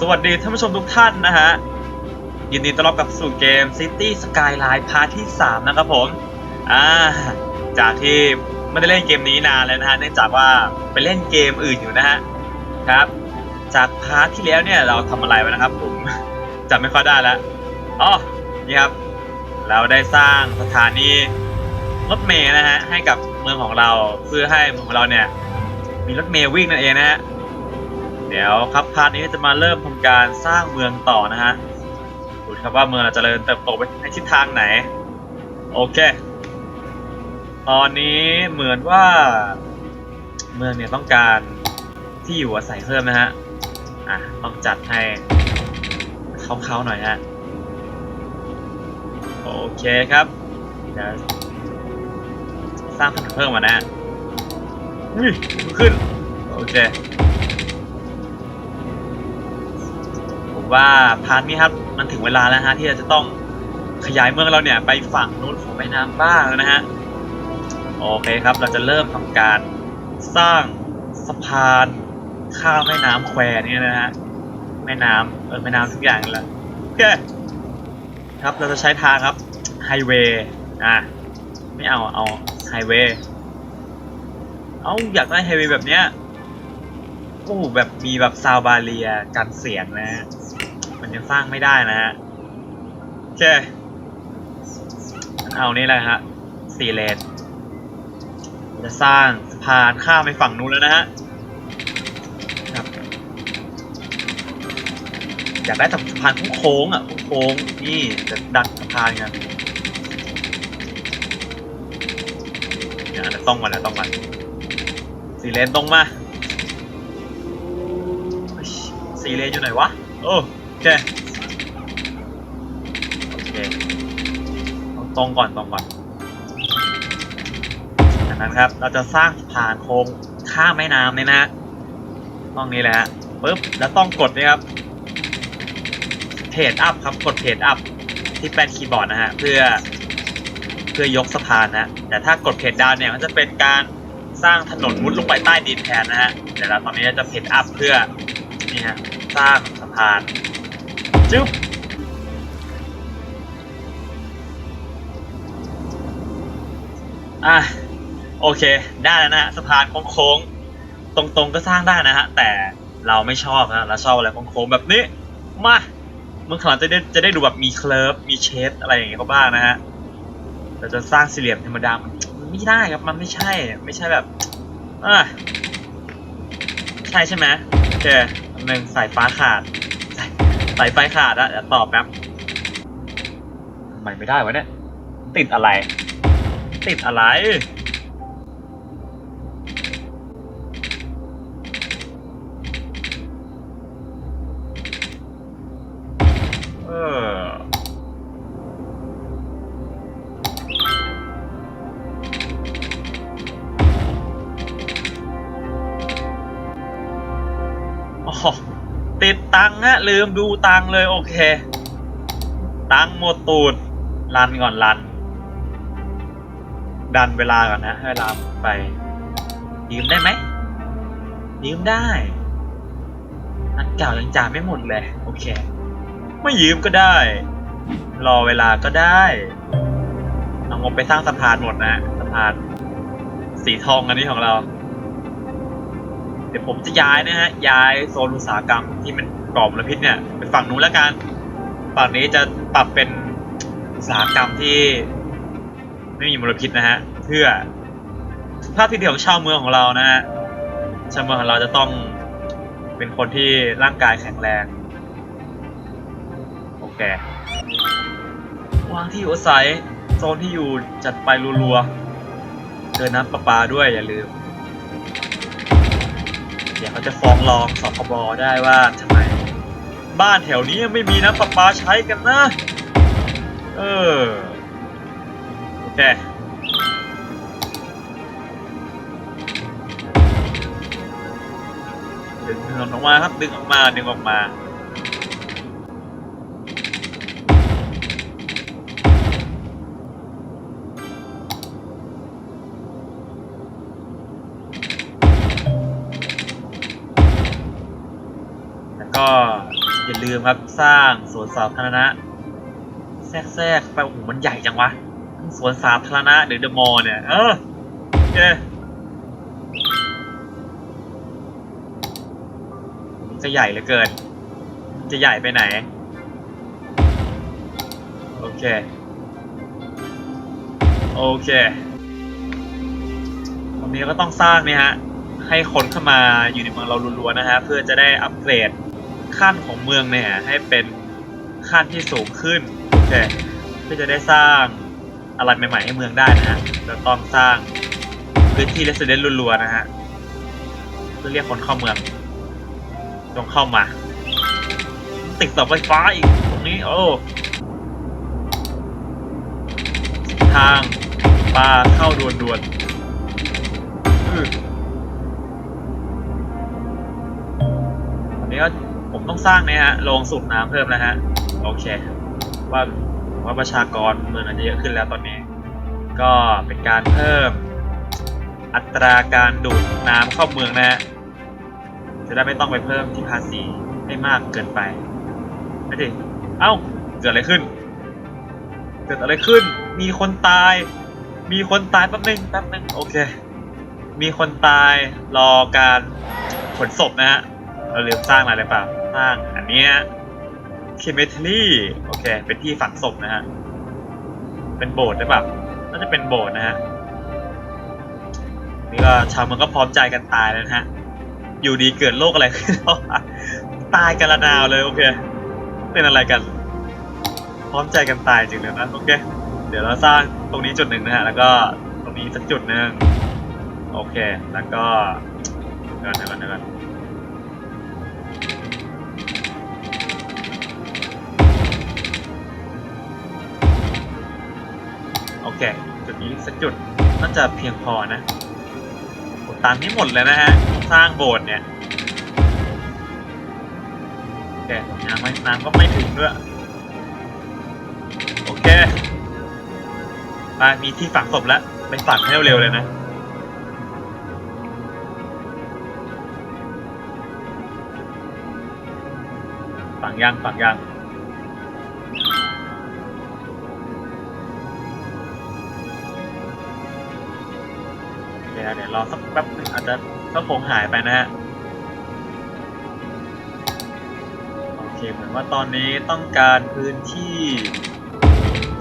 สวัสดีท่านผู้ชมทุกท่านนะฮะ ยินดีต้อนรับกลับสู่เกม City Skyline พาร์ทที่ 3 นะครับผม อ่า จากที่ไม่ได้เล่นเกมนี้นานแล้วนะฮะ เนื่องจากว่าไปเล่นเกมอื่นอยู่นะฮะ ครับ จากพาร์ทที่แล้วเนี่ยเราทำอะไรไว้นะครับผมจำไม่ค่อยได้แล้วอ๋อนี่ครับ เราได้สร้างสถานีรถเมล์นะฮะให้กับเมืองของเราเพื่อให้เมืองของเราเนี่ยมีรถเมล์วิ่งนั่นเองนะฮะ เดี๋ยวครับพาร์ทนี้จะมาเริ่มทำการสร้างเมืองต่อนะฮะดูครับว่าเมืองเราจะเจริญเติบโตไปในทิศทางไหน โอเค ตอนนี้เหมือนว่า เมืองเนี่ยต้องการที่อยู่อาศัยเพิ่มนะฮะอะต้องจัดให้เขาๆหน่อยฮะโอเคครับเดี๋ยวสร้างถนนเพิ่มมานะอุ้ยขึ้น โอเค ผมว่าพาร์ทนี้ครับมันถึงเวลาแล้วฮะที่เราจะต้องขยายเมืองเราเนี่ยไปฝั่งนู้นของแม่น้ำบ้างแล้วนะฮะโอเคครับเราจะเริ่มทำการสร้างสะพานข้ามแม่น้ำแควนี่นะฮะแม่น้ำเออแม่น้ำทุกอย่างแหละโอเคครับเราจะใช้ทางครับไฮเวย์อะไม่เอาเอาไฮเวย์เอาอยากได้ไฮเวย์แบบเนี้ยโอ้แบบมีแบบซาวบาเลียกันเสียงนะ มันยังสร้างไม่ได้นะฮะโอเคเอานี่แหละฮะสี่เลนจะสร้างสะพานข้ามไปฝั่งนู้นแล้วนะฮะครับอยากได้สะพานโค้งอะโค้งนี่จะดันสะพานกันเนี่ยต้องก่อนนะต้องก่อนสี่เลนตรงมาสี่เลนอยู่ไหนวะโอ เค โอเคเอาตรงก่อนตรงก่อนจากนั้นครับ เราจะสร้างสะพานโค้งข้ามแม่น้ำเนี่ยนะฮะต้องนี้แหละฮะปึ๊บ แล้วต้องกดนี่ครับเพจอัพครับ กดเพจอัพที่แป้นคีย์บอร์ดนะฮะ เพื่อ เพื่อยกสะพานนะ แต่ถ้ากดเพจดาวเนี่ยมันจะเป็นการสร้างถนนมุดลงไปใต้ดินแทนนะฮะ แต่เราตอนนี้จะเพจอัพเพื่อนี่ฮะสร้างสะพาน จึ๊บอะโอเค ได้แล้วนะฮะสะพานโค้งๆตรงๆก็สร้างได้นะฮะ แต่เราไม่ชอบนะเราชอบอะไรโค้งๆแบบนี้ มาเมื่อขลังจะได้จะได้ดูแบบมีเคลิฟมีเชฟอะไรอย่างเงี้ยก็บ้างนะฮะเราจะสร้างสี่เหลี่ยมธรรมดามันมันไม่ได้ครับมันไม่ใช่ ไม่ใช่แบบอะใช่ใช่ไหมโอเคหนึ่งสายฟ้าขาด สายไฟขาดอะเดี๋ยวตอบแป๊บทำไมไม่ได้วะเนี่ย ติดอะไร ติดอะไร เออ อ๋อ ติดตังฮะลืมดูตังเลยโอเค ตังหมดตูดรันก่อนรัน ดันเวลาก่อนนะให้เวลาไป ยืมได้ไหมยืมได้ อันเก่ายังจ่ายไม่หมดเลย โอเคไม่ยืมก็ได้ รอเวลาก็ได้เอางบไปสร้างสะพานหมดนะสะพานสีทองอันนี้ของเรา ดี๋ยวผมจะย้ายนะฮะ ย้ายโซนอุตสาหกรรมที่มันก่อมลพิษเนี่ยไปฝั่งนู้นแล้วกัน ฝั่งนี้จะปรับเป็นอุตสาหกรรมที่ไม่มีมลพิษนะฮะ เพื่อภาพที่ดีของชาวเมืองของเรานะฮะ ชาวเมืองของเราจะต้องเป็นคนที่ร่างกายแข็งแรง โอเควางที่อยู่อาศัยโซนที่อยู่จัดไปรัวๆเจอน้ำประปาด้วยอย่าลืม เดี๋ยวเขาจะฟ้องร้องสคบได้ว่าทำไม บ้านแถวนี้ไม่มีน้ำประปาใช้กันนะ เออ โอเคดึงถนนออกมาครับดึงออกมาดึงออกมา ครับ สร้างสวนสาธารณะ แทรกๆไปโอ้โหมันใหญ่จังวะสวนสาธารณะหรือเดอะมอลล์เนี่ย เออโอเคจะใหญ่เหลือเกิน จะใหญ่ไปไหน โอเค โอเคตอนนี้ก็ต้องสร้างเนี่ยฮะ ให้คนเข้ามาอยู่ในเมืองเรารัวๆนะฮะ เพื่อจะได้อัปเกรด ขั้นของเมืองเนี่ย ให้เป็นขั้นที่สูงขึ้นโอเคเพื่อจะได้สร้างอะไรใหม่ๆให้เมืองได้นะฮะจะต้องสร้างพื้นที่ resident รัวๆนะฮะเพื่อเรียกคนเข้าเมืองจงเข้ามา ติดเสาไฟฟ้าอีกตรงนี้ โอ้ทางปลาเข้าด่วนๆอื้ออันนี้ก็ ผมต้องสร้างเนี่ยฮะโรงสูบน้ำเพิ่มนะฮะโอเคว่าว่าประชากรเมืองอาจจะเยอะขึ้นแล้วตอนนี้ ก็เป็นการเพิ่มอัตราการดูดน้ำเข้าเมืองนะฮะจะได้ไม่ต้องไปเพิ่มที่ภาษีให้มากเกินไปไม่ดิเอ้าเกิดอะไรขึ้น เกิดอะไรขึ้น มีคนตาย มีคนตายแป๊บนึงแป๊บนึงโอเค มีคนตายรอการขนศพนะฮะเราลืมสร้างอะไรหรือเปล่า้างอันเนี้ยเคเมทรีโอเค เป็นที่ฝังศพนะฮะ เป็นโบสถ์หรือเปล่าน่าจะเป็นโบสถ์นะฮะ นี่ก็ชาวเมืองก็พร้อมใจกันตายแล้วนะฮะ อยู่ดีเกิดโรคอะไรขึ้นตายกันละนาวเลยโอเค เป็นอะไรกัน พร้อมใจกันตายจริงเลยนะโอเค เดี๋ยวเราสร้างตรงนี้จุดหนึ่งนะฮะ แล้วก็ตรงนี้สักจุดหนึ่งโอเค แล้วก็เดี๋ยวก่อนเดี๋ยวก่อนเดี๋ยวก่อน โอเคจุดนี้สักจุดน่าจะเพียงพอนะโอ้ตามนี้หมดเลยนะฮะ สร้างโบสถ์เนี่ยโอเคน้ำไม่น้ำก็ไม่ถึงด้วย โอเคมามีที่ฝังศพแล้วไปฝังให้เร็วๆเลยนะฝังยังฝังยัง เดี๋ยวเดี๋ยวรอสักแป๊บนึงอาจจะก็คงหายไปนะฮะโอเคเหมือนว่าตอนนี้ต้องการพื้นที่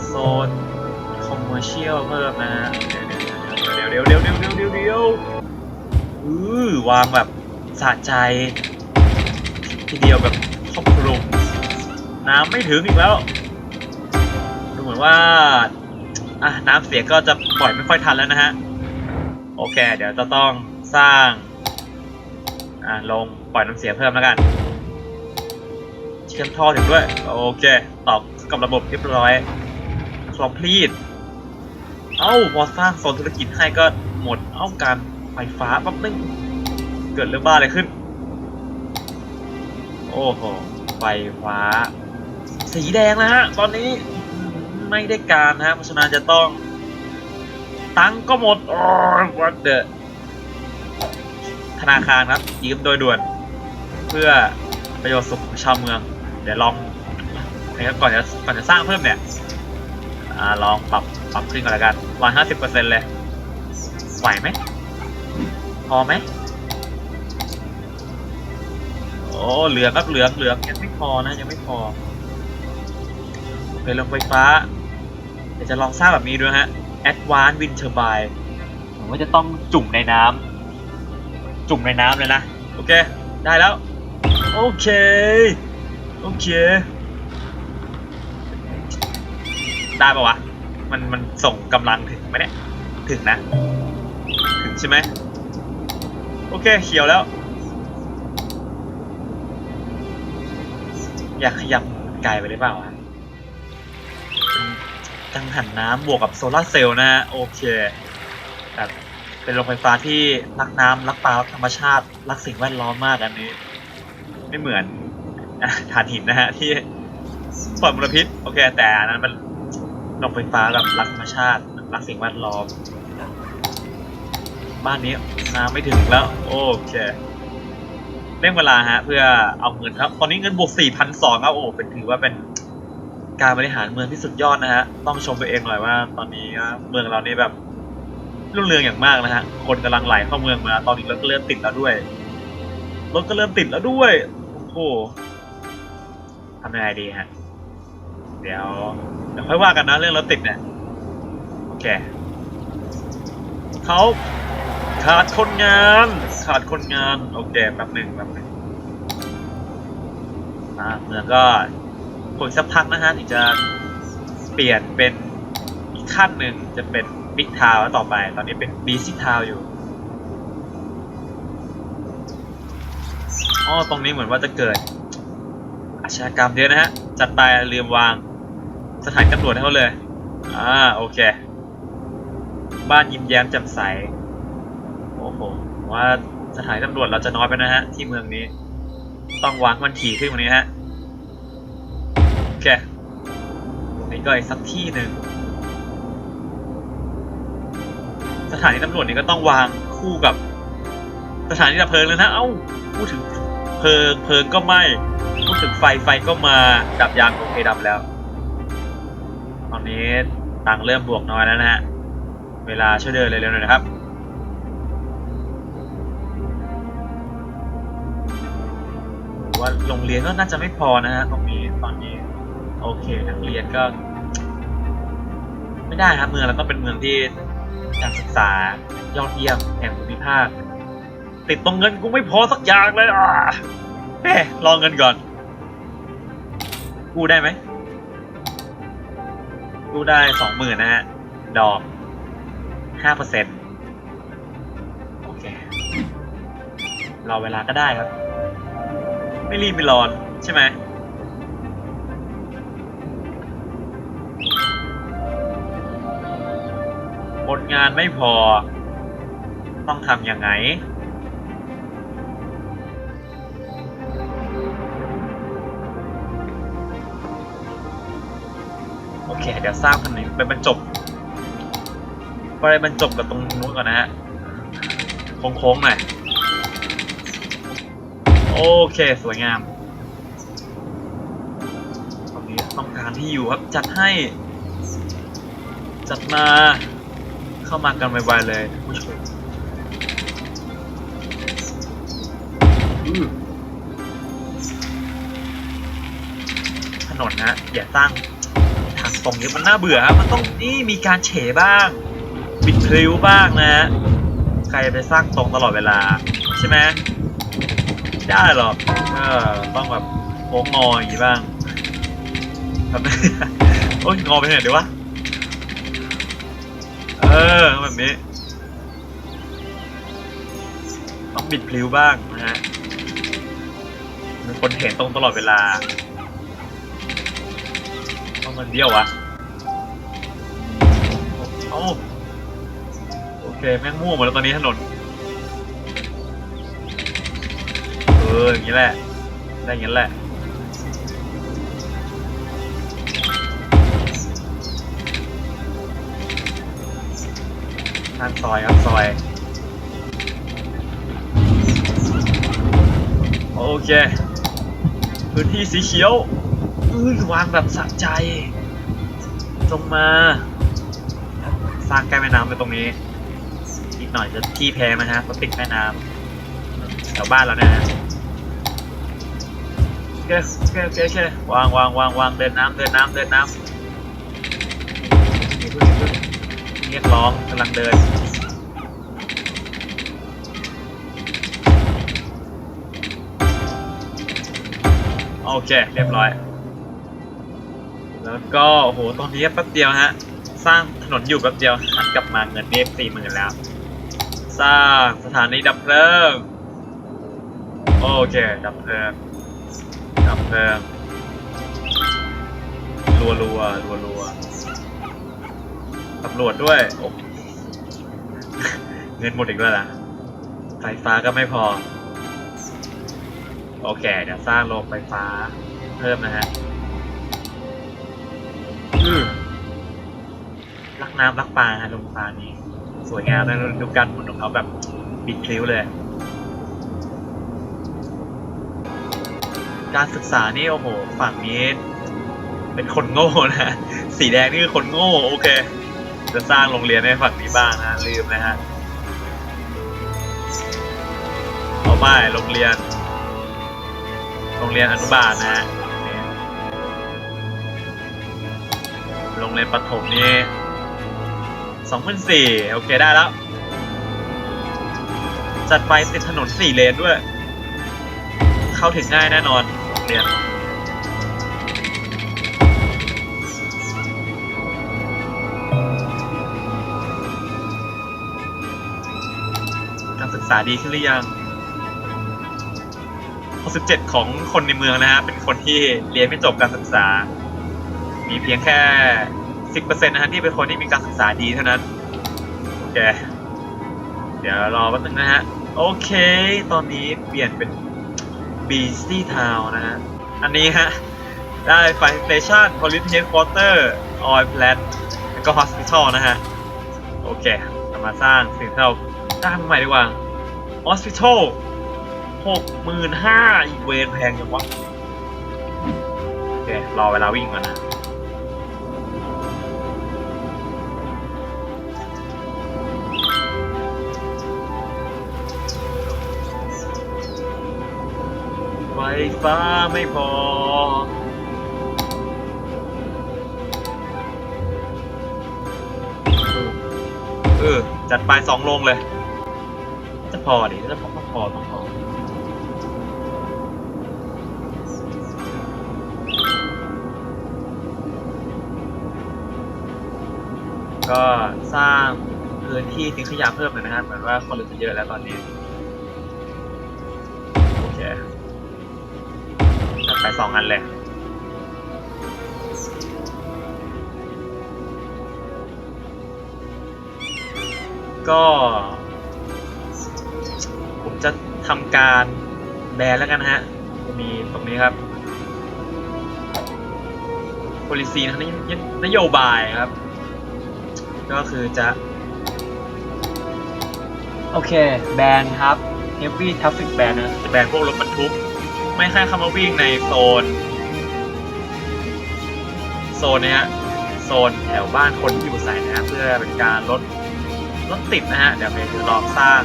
โซนคอมเมอร์เชียลเพิ่มนะฮะเดี๋ยวเดี๋ยวเดี๋ยวเดี๋ยวเดี๋ยวเดี๋ยวเดี๋ยวอือวางแบบสะใจทีเดียวแบบครอบคลุมน้ำไม่ถึงอีกแล้วดูเหมือนว่าอะน้ำเสียก็จะปล่อยไม่ค่อยทันแล้วนะฮะ โอเค เดี๋ยวจะต้องสร้าง อ่าลงปล่อยน้ำเสียเพิ่มแล้วกัน เชื่อมท่อถึงด้วย โอเคตอบกับระบบเรียบร้อย complete เอ้าพอสร้างโซนธุรกิจให้ก็หมดเอ้าการไฟฟ้าปั๊บนึงเกิดเรื่องบ้าอะไรขึ้น โอ้โห ไฟฟ้า สีแดงนะฮะ ตอนนี้ไม่ได้การนะฮะ เพราะฉะนั้นจะต้อง ตังค์ก็หมดอ้ย what the ธนาคารครับยืมโดยด่วน เพื่อประโยชน์สุขของชาวเมือง เดี๋ยวลองนะครับก่อนจะก่อนจะสร้างเพิ่มเนี่ยอ่าลองปรับปรับขึ้นก่อนละกันวันห้าสิบเปอร์เซ็นต์เลยไหวไหมพอไหมโอ้เหลือครับเหลือเหลือยังไม่พอนะยังไม่พอเป็นโรงไฟฟ้า เดี๋ยวจะลองสร้างแบบนี้ด้วยฮะ Advanced Wind Turbine ผมว่าจะต้องจุ่มในน้ำจุ่มในน้ำเลยนะ โอเค ได้แล้ว โอเค โอเค ได้ปะวะ มันมันส่งกำลังถึงไหมเนี่ย ถึงนะ ถึงใช่ไหม โอเค เขียวแล้ว อยากขยับไกลไปหรือเปล่าวะ กังหันน้ำบวกกับโซลาร์เซลล์นะโอเคแบบเป็นโรงไฟฟ้าที่รักน้ำรักปลารักธรรมชาติ รักสิ่งแวดล้อมมากอันนี้ ไม่เหมือนอะถ่านหินนะฮะที่ปล่อยมลพิษโอเค แต่อันนั้นมันโรงไฟฟ้าแบบรักธรรมชาติ รักสิ่งแวดล้อม บ้านนี้น้ำไม่ถึงแล้ว โอเคเร่งเวลาฮะ เพื่อเอาเงินครับ ตอนนี้เงินบวก4,200ครับโอ้เป็นถือว่าเป็น การบริหารเมืองที่สุดยอดนะฮะ ต้องชมตัวเองหน่อยว่า ตอนนี้เมืองเรานี่แบบรุ่งเรืองอย่างมากนะฮะ คนกำลังไหลเข้าเมืองมา ตอนนี้รถก็เริ่มติดแล้วด้วย รถก็เริ่มติดแล้วด้วย โอ้โหทำยังไงดีฮะ เดี๋ยวเดี๋ยวค่อยว่ากันนะเรื่องรถติดเนี่ย โอเค เขาขาดคนงาน ขาดคนงาน โอเค แป๊บหนึ่งแป๊บหนึ่งอ่าเมืองก็ คงสักพักนะฮะถึงจะเปลี่ยนเป็นอีกขั้นหนึ่งจะเป็นบิ๊กทาวต่อไป ตอนนี้เป็นบีซี่ทาวอยู่อ๋อตรงนี้เหมือนว่าจะเกิด อาชญากรรมเยอะนะฮะ จัดไปลืมวางสถานตำรวจให้เขาเลย อ่า โอเค บ้านยิ้มแย้มแจ่มใส โอ้โห ว่าสถานตำรวจเราจะน้อยไปนะฮะ ที่เมืองนี้ ต้องวางมันถี่ขึ้นกว่านี้ฮะ เคนี้ก็อีกสักที่หนึ่ง สถานีตำรวจนี่ก็ต้องวางคู่กับ สถานีดับเพลิงเลยนะ เอ้า พูดถึงเพลิงเพลิงก็ไหม้พูดถึงไฟไฟก็มา ดับยางโอเคดับแล้ว ตอนนี้ตังเริ่มบวกน้อยแล้วนะฮะ เวลาช่วยเดินเร็วๆหน่อยนะครับว่าโรงเรียนก็น่าจะไม่พอนะฮะตรงนี้ตอนนี้ โอเคนักเรียนก็ ไม่ได้ครับเมืองเราต้องเป็นเมืองที่การศึกษายอดเยี่ยมแห่งภูมิภาค ติดตรงเงินกูไม่พอสักอย่างเลยอะแหมรอเงินก่อนกู้ได้ไหมกู้ได้สองหมื่นนะฮะ ดอกห้าเปอร์เซ็นต์โอเค รอเวลาก็ได้ครับ ไม่รีบไม่ร้อนใช่ไหม คนงานไม่พอ ต้องทำยังไง โอเค เดี๋ยวสร้างคันนี้ไปบรรจบไปบรรจบกับตรงนู้นก่อนนะฮะ โค้งๆหน่อยโอเค สวยงามตรงนี้ต้องการที่อยู่ครับ จัดให้ จัดมา เข้ามากันไวๆเลยผู้ชมอื้อถนนนะอย่าตั้งทางตรงนี้มันน่าเบื่อครับมันต้องนี่มีการเฉบ้าง บิดพลิ้วบ้างนะใครไปสร้างตรงตลอดเวลา ใช่ไหมไม่ได้หรอกเออต้องแบบโค้งงออย่างนี้บ้างทำไมโอ้ยงอไปไหนเดี๋ยววะ เออแบบนี้ ต้องบิดพลิ้วบ้างนะฮะมีคนเห็นตรงตลอดเวลาต้องมันเดียววะเอ้โอเค แม่งมั่วหมดแล้วตอนนี้ถนน เออ อย่างนี้แหละ ได้อย่างนี้แหละ ทางซอยครับซอย โอเค พื้นที่สีเขียวอื้อวางแบบสะใจจงมา สร้างใกล้แม่น้ำไปตรงนี้ อีกหน่อยจะที่แพงนะฮะเพราะติดแม่น้ำแถวบ้านเราเนี่ยนะโอเคโอเคโอเคโอเควางวางวางวางเดินน้ำเดินน้ำเดินน้ำ เรียกร้องกำลังเดิน โอเค เรียบร้อย แล้วก็โอ้โหตอนนี้แป๊บเดียวฮะ สร้างถนนอยู่แป๊บเดียวหันกลับมาเงินเนฟสี่หมื่นแล้ว สร้างสถานีดับเพลิงโอเค ดับเพลิงดับเพลิงรัวรัวรัวรัว ตำรวจด้วย เงินหมดอีกแล้วล่ะ ไฟฟ้าก็ไม่พอ โอเค เดี๋ยวสร้างโรงไฟฟ้า เพิ่มนะฮะรักน้ำรักปลาฮะโรงไฟฟ้านี้ สวยงามนะดูการหมุนของเขาแบบบิดพลิ้วเลย การศึกษานี่โอ้โห ฝั่งนี้เป็นคนโง่นะ สีแดงนี่คือคนโง่ โอเค จะสร้างโรงเรียนในฝั่งนี้บ้างนะลืมนะฮะเอาไปโรงเรียน โรงเรียนอนุบาลนะฮะโรงเรียนประถมนี่สองพันสี่โอเคได้แล้ว จัดไปติดถนนสี่เลนด้วย เข้าถึงง่ายแน่นอนโรงเรียนาดีขึ้นหรือยัง67ของคนในเมืองนะฮะ เป็นคนที่เรียนไม่จบการศึกษา มีเพียงแค่ 10%นะฮะที่เป็นคนที่มีการศึกษาดีเท่านั้น โอเค เดี๋ยวรอแป๊บนึงนะฮะ โอเค ตอนนี้เปลี่ยนเป็น BC Town นะฮะ อันนี้ฮะ ได้ Fire Station Police Headquarter Oil Plant แล้วก็ Hospital นะฮะ โอเคเรามาสร้างสิ่งที่เราสร้างใหม่ดีกว่า Hospital หกหมื่นห้าอีกเวนแพงจังวะโอเค รอเวลาวิ่งก่อนนะไฟฟ้าไม่พอเออจัดไปสองโรงเลย พอดิจะพอต้องพอต้องพอก็สร้างพื้นที่ทิ้งขยะเพิ่มหน่อยนะครับเหมือนว่าคนเหลือเยอะแล้วตอนนี้โอเคจัดไปสองอันเลยก็ ทำการแบนแล้วกันนะฮะ มีตรงนี้ครับ policy นะนนนโยบายครับ ก็คือจะ โอเค แบนครับ heavy traffic ban นะจะแบนพวกรถบรรทุก ไม่ให้เข้ามาวิ่งในโซน โซนเนี้ยโซนแถวบ้านคนที่อยู่อาศัยนะฮะเพื่อเป็นการลดรถติดนะฮะ เดี๋ยวเมย์จะลองสร้าง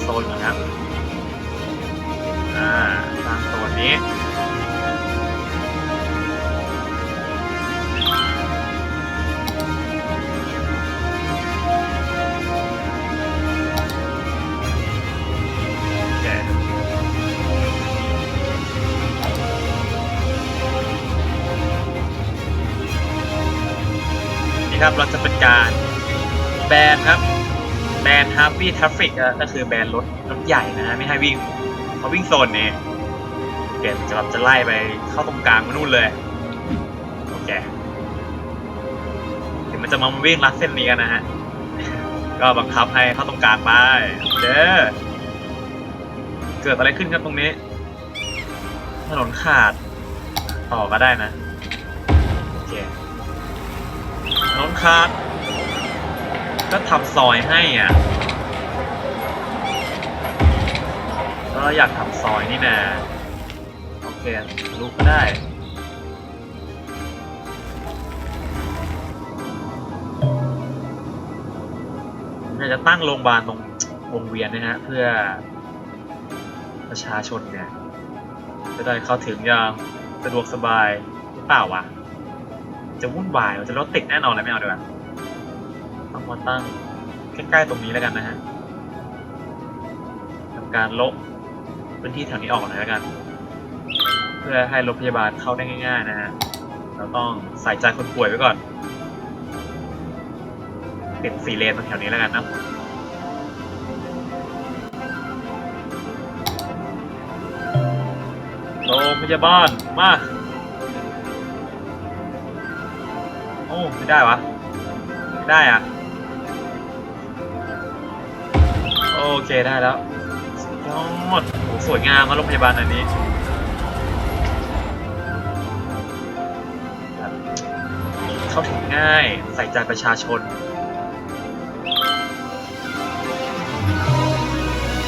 โซนก่อนครับ อ่าสร้างโซนนี้โอเคนี่ครับเราจะเป็นการแบนครับแบนฮาร์ฟี่ทราฟิกก็คือแบนรถรถใหญ่นะฮะไม่ให้วิ่ง มาวิ่งโซนนี้เดี๋ยวจะแบบจะไล่ไปเข้าตรงกลางมานู่นเลยโอเคถึงมันจะมาวิ่งลัดเส้นนี้กันนะฮะก็บังคับให้เข้าตรงกลางไปเด้อเกิดอะไรขึ้นครับตรงนี้ ถนนขาด ต่อก็ได้นะโอเคถนนขาดก็ทำซอยให้อะ ก็อยากทำซอยนี่นะโอเคลูกก็ได้อยากจะตั้งโรงพยาบาลตรงวงเวียนนะฮะ เพื่อประชาชนเนี่ย จะได้เข้าถึงอย่างสะดวกสบายหรือเปล่าวะ จะวุ่นวายจะรถติดแน่นอนเลยไม่เอาดีกว่าต้องมาตั้งใกล้ๆตรงนี้แล้วกันนะฮะทำการลบ พื้นที่แถวนี้ออกหน่อยแล้วกัน เพื่อให้รถพยาบาลเข้าได้ง่าย ๆ นะฮะ เราต้องใส่ใจคนป่วยไว้ก่อน ติดสี่เลนตรงแถวนี้แล้วกันนะโรงพยาบาล มา โอ้ ไม่ได้วะ ไม่ได้อะโอเคได้แล้ว อดโอ้สวยงามมาโรงพยาบาลอันนี้เข้าถึงง่ายใส่ใจประชาชน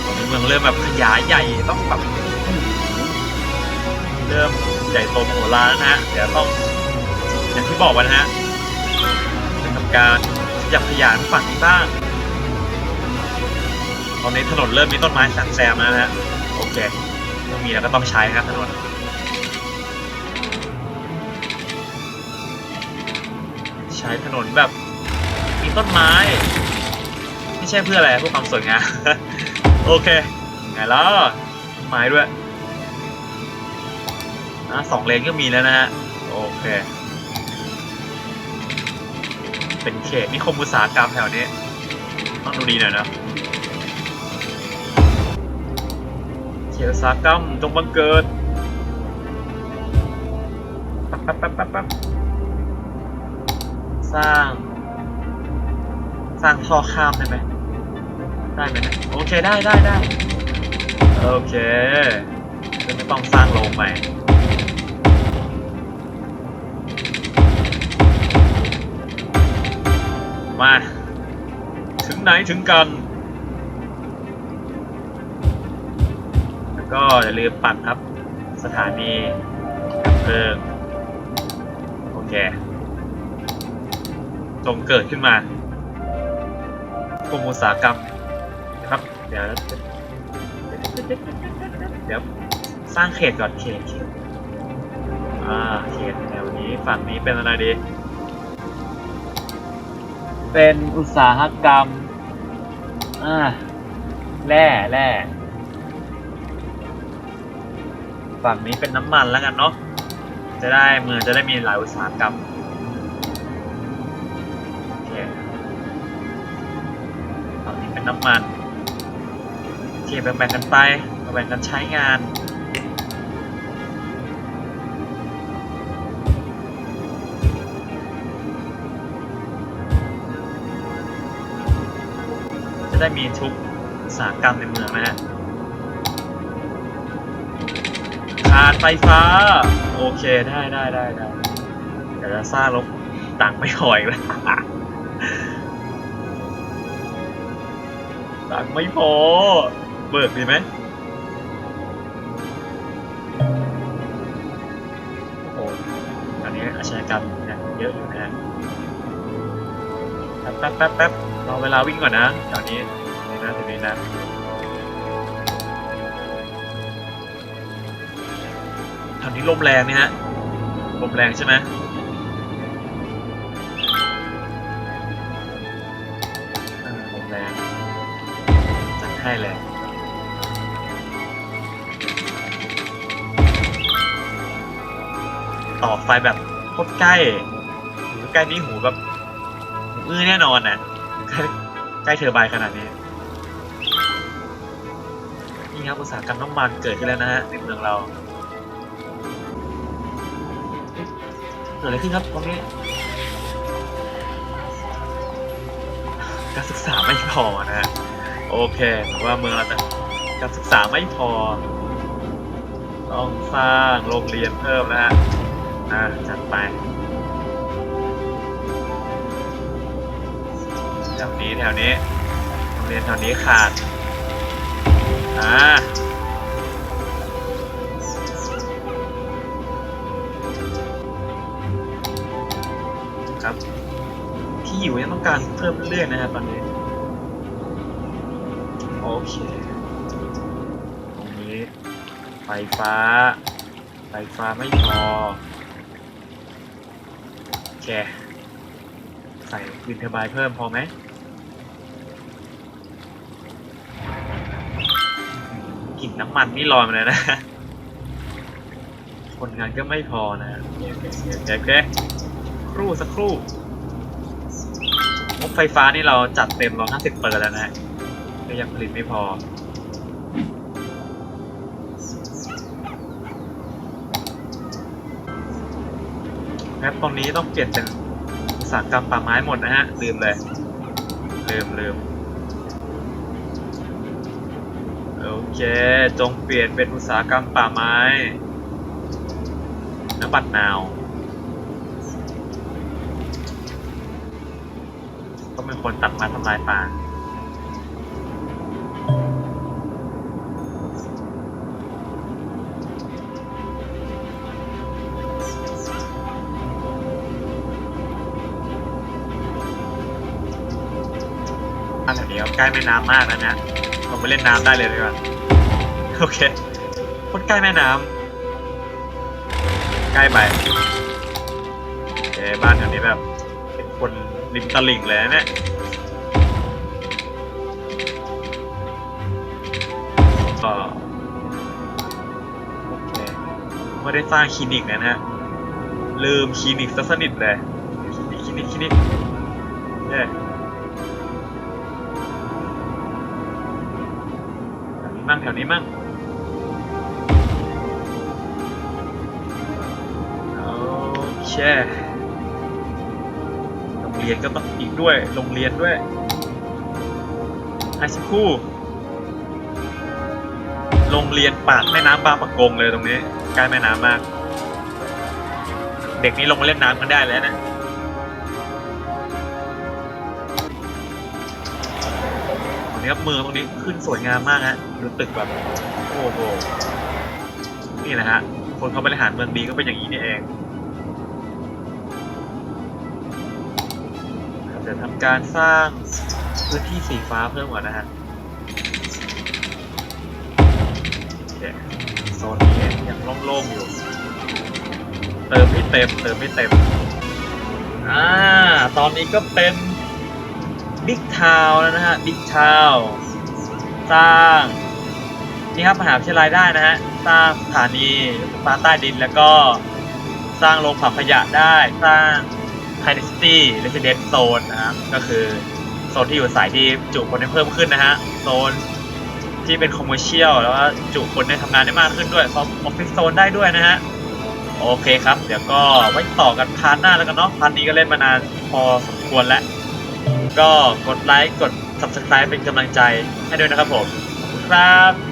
ตอนเมืองเริ่มแบบขยายใหญ่ต้องแบบเริ่มใหญ่โตมโหฬารแล้วนะฮะเดี๋ยวต้องอย่างที่บอกไว้นะฮะจะทำการขยับขยายฝั่งนี้บ้าง ตอนนี้ถนนเริ่มมีต้นไม้แซมแซมแล้วนะฮะโอเคต้องมีแล้วก็ต้องใช้นะครับถนนใช้ถนนแบบ มีต้นไม้ ไม่ใช่เพื่ออะไรเพื่อความสวยงามโอเคไงล่ะต้นไม้ด้วยอะสองเลนก็มีแล้วนะฮะโอเค เป็นเขตนิคมอุตสาหกรรมแถวนี้ต้องดูดีหน่อยนะ ตอุตสาหกรรมจงบังเกิดแป๊บแป๊บแป๊บป๊บแป๊บสร้าง สร้างท่อข้ามได้ไหมได้ไหมโอเคได้ได้ได้โอเคจะไม่ต้องสร้างโรงใหม่มา ถึงไหนถึงกัน ก็อย่าลืมปักครับสถานีเพลิงโอเคจงเกิดขึ้นมากรมอุตสาหกรรมนะครับ เดี๋ยวเดี๋ยวสร้างเขตก่อนเขตเขตอ่าเขตแถวนี้ฝั่งนี้เป็นอะไรดี เป็นอุตสาหกรรมอ่าแร่แร่ ฝั่งนี้เป็นน้ำมันแล้วกันเนาะจะได้เมืองจะได้มีหลายอุตสาหกรรมโอเคฝั่งนี้เป็นน้ำมันโอเคแบ่งๆกันไปแบ่งกันใช้งานจะได้มีทุกอุตสาหกรรมในเมืองนะฮะ ขาดไฟฟ้า โอเคได้ได้ได้ได้เดี๋ยวจะสร้างลบตังค์ไม่พออีกแล้วตังค์ไม่พอ เบิกดีไหมโอ้โหอันนี้อาชญากรรมเนี่ยเยอะอยู่นะแป๊บแป๊บแป๊บแป๊บรอเวลาวิ่งก่อนนะตอนนี้นี่นะทีนี้นะ แถวนี้ลมแรงเนี่ยฮะลมแรงใช่ไหมลมแรงจัดให้เลยต่อไฟแบบโคตรใกล้หูใกล้นี่หูแบบหูอื้อแน่นอนนะใกล้ใกล้เทอร์ไบขนาดนี้นี่ครับอุตสาหกรรมน้ำมันเกิดขึ้นแล้วนะฮะในเมืองเรา เกิดอะไรขึ้นครับตรงนี้ การศึกษาไม่พอนะ โอเคถือว่าเมืองเราจะการศึกษาไม่พอ ต้องสร้างโรงเรียนเพิ่มนะฮะอ่าจัดไปแถวนี้แถวนี้โรงเรียนแถวนี้ขาดอ่า ต้องการเพิ่มเรื่อยๆนะครับตอนนี้โอเคตรงนี้ไฟฟ้า ไฟฟ้าไม่พอโอเคใส่วินเทอร์ไบเพิ่มพอไหมกลิ่นน้ำมันนี่ลอยมาเลยนะ คนงานก็ไม่พอนะโอเคโอเคโอเคครู่สักครู่ ไฟฟ้านี่เราจัดเต็มเรา50เปอร์แล้วนะฮะก็ยังผลิตไม่พอครับตรงนี้ต้องเปลี่ยนเป็นอุตสาหกรรมป่าไม้หมดนะฮะ ลืมเลย ลืมลืมโอเค จงเปลี่ยนเป็นอุตสาหกรรมป่าไม้น้ำบัดนาว ก็เป็นคนตัดมาทำลายป่าอันนี้ใกล้แม่น้ำมากแล้วนะราไปเล่นน้ำได้เลยดีกว่าโอเคคนใกล้แม่น้ำใกล้ไปโอเคบ้านแถวนี้แบบ ริมตลิ่งเลยนะเนี่ยก็โอเคไม่ได้สร้างคลินิกนะฮะลืมคลินิกซะสนิทเลยคลินิกคลินิกคลินิกเย้แถวนี้มั่งแถวนี้มั่งโอเค เรียนก็ต้องอีกด้วย โรงเรียนด้วยไฮสคูลโรงเรียนปากแม่น้ำบางปะกงเลยตรงนี้ใกล้แม่น้ำมาก เด็กนี้ลงมาเล่นน้ำกันได้แล้วนะตรงนี้ครับเมืองตรงนี้ขึ้นสวยงามมากฮะดูตึกแบบโอ้โหนี่นะฮะคนเขาบริหารเมืองดีก็เป็นอย่างนี้นี่เอง เดี๋ยวทำการสร้างพื้นที่สีฟ้าเพิ่มก่อนนะฮะโซนนี้ยังโล่งๆอยู่ เติมไม่เต็ม เติมไม่เต็ม อ่า ตอนนี้ก็เป็นบิ๊กทาวแล้วนะฮะบิ๊กทาวสร้าง นี่ครับมหาวิทยาลัยได้นะฮะ สร้างสถานีรถไฟฟ้าใต้ดินแล้วก็สร้างโรงเผาขยะได้ สร้าง ไฮเดสตี้เรสเดนโซนนะครับก็คือโซนที่อยู่อายที่จุคนได้เพิ่มขึ้นนะฮะโซนที่เป็นคอมเมอร์เชียลแล้วก็จุคนได้ทำงานได้มากขึ้นด้วยออฟฟิศโซนได้ด้วยนะฮะโอเคครับ เดี๋ยวก็ไว้ต่อกันพาร์ทหน้าแล้วกันเนาะพาร์ทนี้ก็เล่นมานานพอสมควรแล้ว ก็กดไลค์กด subscribe เป็นกำลังใจให้ด้วยนะครับผมขอบคุณครับ